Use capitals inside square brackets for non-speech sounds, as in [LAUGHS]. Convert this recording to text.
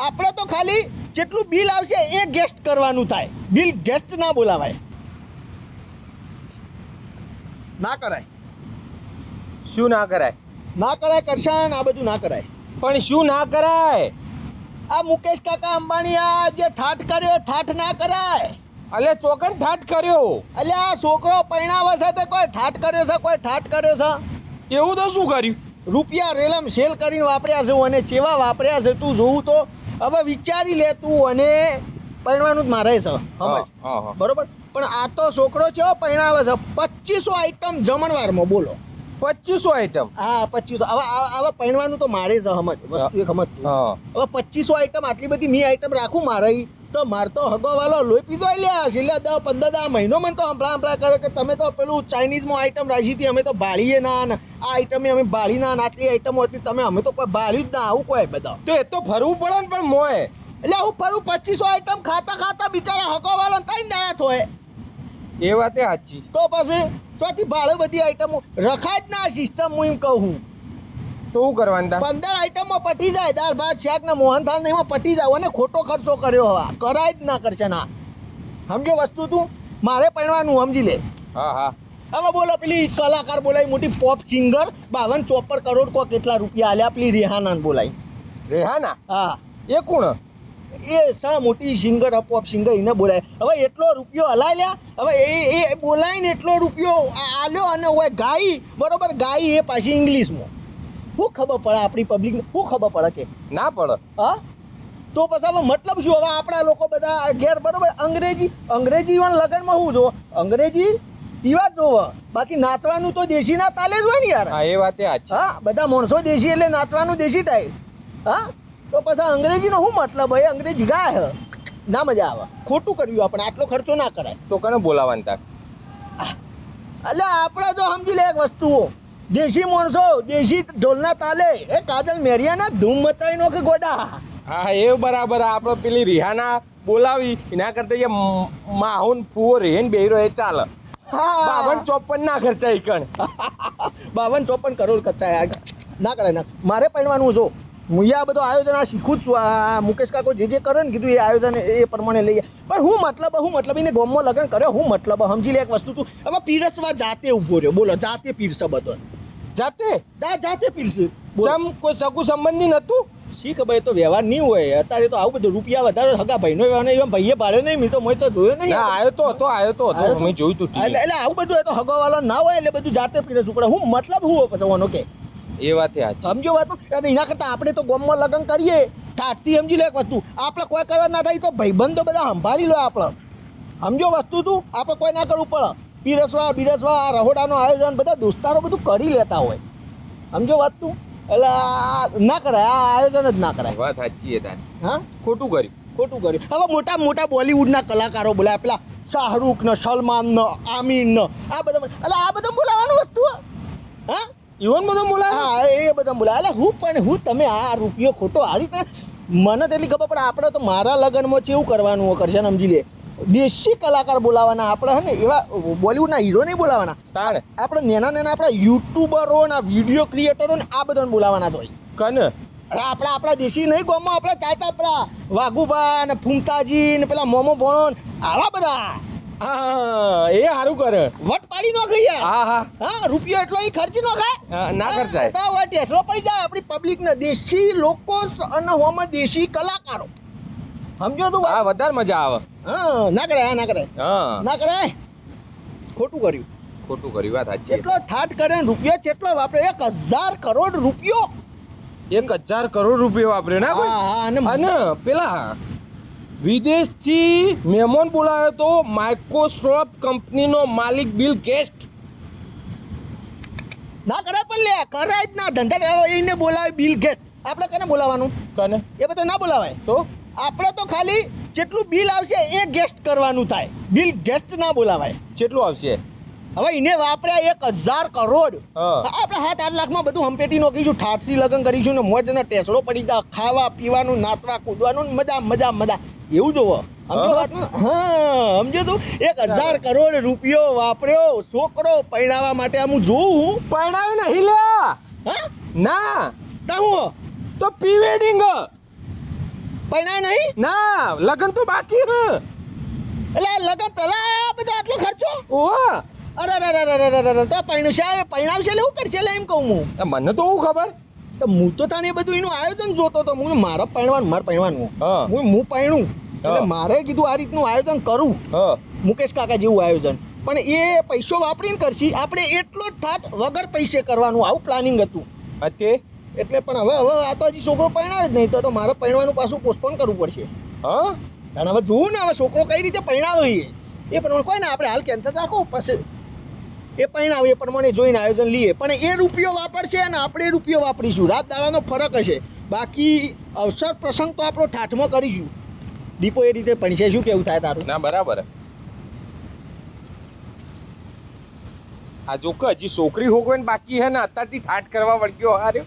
આપણે તો ખાલી જેટલું બિલ આવશે એ ગેસ્ટ કરવાનું થાય. બિલ ગેસ્ટ ના બોલાવાય. ના કરાય. શું ના કરાય? ના કરાય કરશાન આ બધું ના કરાય. પણ શું ના કરાય? આ મુકેશ કાકા અંબાણી આ જે ઠાઠ કર્યો ઠાઠ ના કરાય. અલે ચોકન ઠાઠ કર્યો. અલે આ છોકરો પૈણાવે છે તે કોઈ ઠાઠ કર્યો છે કોઈ ઠાઠ કર્યો છે? એવું તો શું કર્યું? રૂપિયા રેલમ સેલ કરીને વાપર્યા છે અને ચેવા વાપર્યા છે તું જોવું તો હવે વિચારી લે તું અને પરણવાનું જ મારે છે સમજ. બરોબર? પણ આ તો છોકરો છે પરણાવે છે. પચીસો આઈટમ જમણવારમાં બોલો. પચીસો આઈટમ હા પચીસો. હવે આ- હવે પૈણવાનું તો મારે છે સમજ? વસ્તુ એક સમજ હવે પચીસો આઈટમ આટલી બધી મી આઈટમ રાખું મારે તો મારે તો હગો વાલો લોહી પીધો લ્યા. છેલ્લે દસ પંદર દસ મહિનો મને તો હંભળા હંભળા કરે કે તમે તો પેલું ચાઇનીઝમાં આઈટમ રાખી હતી અમે તો બાળીએ ના આ આઈટમે અમે બાળી ના આટલી આઈટમો હતી તમે અમે તો કોઈ બાળ્યું જ ના આવું કોઈ બધા. તો એ તો ફરવું પડે ને પણ મોય એટલે હું ફરું પચીસો આઈટમ ખાતા ખાતા બિચારા હગો વાલો તઈ ના થોય એ વાતે સાચી. તો પછી ચોથી ભાડે બધી આઈટમો રખાય જ ના સિસ્ટમ હું એમ કહું તો શું કરવાનું તા પંદર આઈટમમાં પટી જાય. દાળ ભાત શાક ને મોહનથાળ ને એમાં પટી જાય અને ખોટો ખર્ચો કર્યો હવે. કરાય જ ના કરશે ના સમજો વસ્તુ તું? મારે પહેરવાનું સમજી લે. હા હા. હવે બોલો પેલી કલાકાર બોલાય મોટી પોપ સિંગર બાવન ચોપર કરોડ કો કેટલા રૂપિયા આલ્યા? પેલી રેહાનાને બોલાય. રેહાના? હા. એ કોણ? એ સા મોટી સિંગર પોપ સિંગર એને બોલાય. હવે એટલો રૂપિયો હલાઈ લ્યા. હવે એ એ બોલાવીને એટલો રૂપિયો આલ્યો અને હોય ગાઈ બરોબર ગાઈ એ પાછી ઇંગ્લિશમાં શું ખબર પડે આપણી પબ્લિકને શું ખબર પડે કે? ના પડે. હા? તો પછી હવે મતલબ શું? હવે આપણા લોકો બધા ઘેર બરોબર અંગ્રેજી અંગ્રેજી લગ્નમાં શું જો અંગ્રેજી પીવા જોવો. બાકી નાચવાનું તો દેશી ના તાલે જ હોય ને યાર. હા એ વાત સાચી. હા બધા માણસો દેશી એટલે નાચવાનું દેશી ટાઈપ હા? તો પછી અંગ્રેજીનો શું મતલબ હોય? અંગ્રેજી ગાય હ. ના મજા આવે. ખોટું કર્યું આપણે. આટલો ખર્ચો ના કરાય. તો કને બોલાવાનું તાર? એટલે આપણે તો સમજી લે એક વસ્તુઓ. દેશી માણસો દેશી ઢોલના તાલે. એ કાજલ મેરિયાના ધૂમ મચાવી નોખે ગોડા. હા એ બરાબર. આપણે પેલી રિહાના બોલાવી. એના કરતા એ માહુન ફુવો રેન બેરો એ ચાલે. બાવન ચોપન ના ખર્ચા કણ. [LAUGHS] બાવન ચોપન કરોડ ખર્ચા ના કરાય ના. મારે પહેરવાનું જો. હું આ બધો આયોજન આ શીખું જ છું. આ મુકેશ કાકો જે જે કરે ને કીધું એ આયોજન એ પ્રમાણે લઈએ પણ હું મતલબ હું મતલબ એને ગોમમાં લગ્ન કર્યો. હું મતલબ સમજી લે એક વસ્તુ તું. હવે પીરસવા જાતે ઊભો રહ્યો. બોલો જાતે પીરસ બધો. જાતે? દા જાતે પીરસે. બોલો. ચમ કોઈ સગું સંબંધી નતું? શી ખબર એ તો વ્યવહાર નહીં હોય. અત્યારે તો આવું બધું રૂપિયા વધારે હગા ભાઈનો વ્યવહાર નહીં. ભાઈએ ભાડ્યો નહીં મેં તો મેં તો જોયો નહીં. આવ્યો તો હતો આવ્યો તો હતો. મેં જોયું તું એટલે એટલે આવું બધું એ તો હગો ના હોય એટલે બધું જાતે પીરસવું પડે. હું મતલબ હું પછી ઓનો કે? એ વાત સમજો વાત? અને એના કરતાં આપણે તો ગોમમાં લગ્ન કરીએ. ઠાઠથી સમજી લે એક વસ્તુ. આપણે કોઈ કરવા ના થાય તો ભાઈબંધો બધા સંભાળી લો આપણે. સમજો વસ્તુ તું? આપણે કોઈ ના કરવું પડે. પીરસવા બીરસવા આ રહોડાનું આયોજન બધા દોસ્તારો બધું કરી લેતા હોય. સમજો વાત તું? એટલે આ ના કરાય આ આયોજન જ ના કરાય. વાત સાચી એ તારી. હા? ખોટું કર્યું. ખોટું કર્યું. હવે મોટા મોટા બોલિવૂડના કલાકારો બોલાય પેલા શાહરૂખ ને સલમાન ને આમીર ને આ બધા એટલે આ બધા બોલાવાનું વસ્તુ હે? હા? ઇવન બધા બોલાય હા એ બધા બોલાય એટલે હું પણ હું તમે આ રૂપિયો ખોટો આ રીતે મને તેટલી ખબર પડે આપણે તો મારા લગ્નમાં છે એવું કરવાનું કરશે સમજી લે. દેશી કલાકાર બોલાવાના આપણે હે ને એવા બોલિવૂડના હીરો નહીં બોલાવાના. આપણે નાના નાના આપણા યુટ્યુબરો ને વીડિયો ક્રિએટરો ને આ બધાને બોલાવાના જ હોય. કને? અરે આપણા આપણા દેશી નહીં ગોમાં આપણે ચાલતા પેલા વાઘુભા ને ફૂમતાજી ને પેલા મોમો ભણો આવા બધા. હા એ સારું કરે. વટ પાડી નો ગઈ હા હા. હા રૂપિયો એટલો એ ખર્ચી નો ખાય. ના ખર્ચાય. તો ટેસલો પડી જાય. આપણી પબ્લિક ને દેશી લોકો અને હોમાં દેશી કલાકારો. સમજો તું આ વધારે મજા આવે. હા ના કરે ના કરાય હા. ના કરાય ખોટું કર્યું. ખોટું કર્યું વાત સાચી એટલો ઠાટ કરે રૂપિયો કેટલો વાપરે એક હજાર કરોડ રૂપિયો. એક હજાર કરોડ રૂપિયા વાપરે ના હા અને અને પેલા વિદેશથી મહેમાન બોલાવ્યો તો માઇક્રોસોફ્ટ કંપનીનો માલિક બિલ ગેસ્ટ ના કરે પણ લે કરાય જ ના. ધંધા એને બોલાવે બિલ ગેટ આપણે કને બોલાવાનું કને? એ બધા ના બોલાવાય. તો? આપણે તો ખાલી જેટલું બિલ આવશે એ ગેસ્ટ કરવાનું થાય. બિલ ગેસ્ટ ના બોલાવાય. જેટલું આવશે. હવે એને વાપર્યા એક હજાર કરોડ. આપણે સાત આઠ લાખમાં બધું હંપેટી નોખીશું ઠાઠસી લગ્ન કરીશું ને મોજ ને ટેસડો પડી જા ખાવા પીવાનું નાચવા કૂદવાનું મજા મજા મજા. એવું જોવો. સમજો. વાત હા સમજો તું. એક હજાર કરોડ રૂપિયો વાપર્યો છોકરો પૈણાવા માટે આમ હું જોઉં હું. પરણાવે નહીં ના. તા હું તો પ્રી વેડિંગ પૈણા નહીં? ના લગન તો બાકી હે. એટલે લગન પહેલા બધો આટલો ખર્ચો? ઓહ. અરે અરે અરે અરે અરે અરે તો પૈણું છે પૈણાવશે એટલે શું કરશે એટલે એમ કહું હું? મને તો હું ખબર? તો હું તો તને બધું એનું આયોજન જોતો હતો. હું મારા પૈણવાનું મારે પૈણવાનું. હા. હું હું પૈણું. એટલે હા. મારે કીધું આ રીતનું આયોજન કરું. હા. મુકેશ કાકા જેવું આયોજન. પણ એ પૈસો વાપરીને કરશી. આપણે એટલો જ થાટ વગર પૈસે કરવાનું. આવું પ્લાનિંગ હતું. અતે એટલે પણ હવે હવે આ તો હજી છોકરો પરણાવે જ નહીં તો મારે પરણવાનું પાછું પોસ્ટપોન કરવું પડશે. હા? તને હવે જોવું ને હવે છોકરો કઈ રીતે પરણાવે એ. પ્રમાણે કોઈ ને આપણે હાલ કેન્સલ રાખો પછી. એ પરિણામ એ પ્રમાણે જોઈને આયોજન લઈએ. પણ એ રૂપિયો વાપરશે અને આપણે એ રૂપિયો વાપરીશું. રાત દાડાનો ફરક હશે. બાકી અવસર પ્રસંગ તો આપણો ઠાઠમાં કરીશું. દીપો એ રીતે પણશે શું કેવું થાય તારું? ના બરાબર આ જો હજી છોકરી હોગવે ને બાકી હે ને અત્યારથી ઠાઠ કરવા વળગ્યો હાર્યો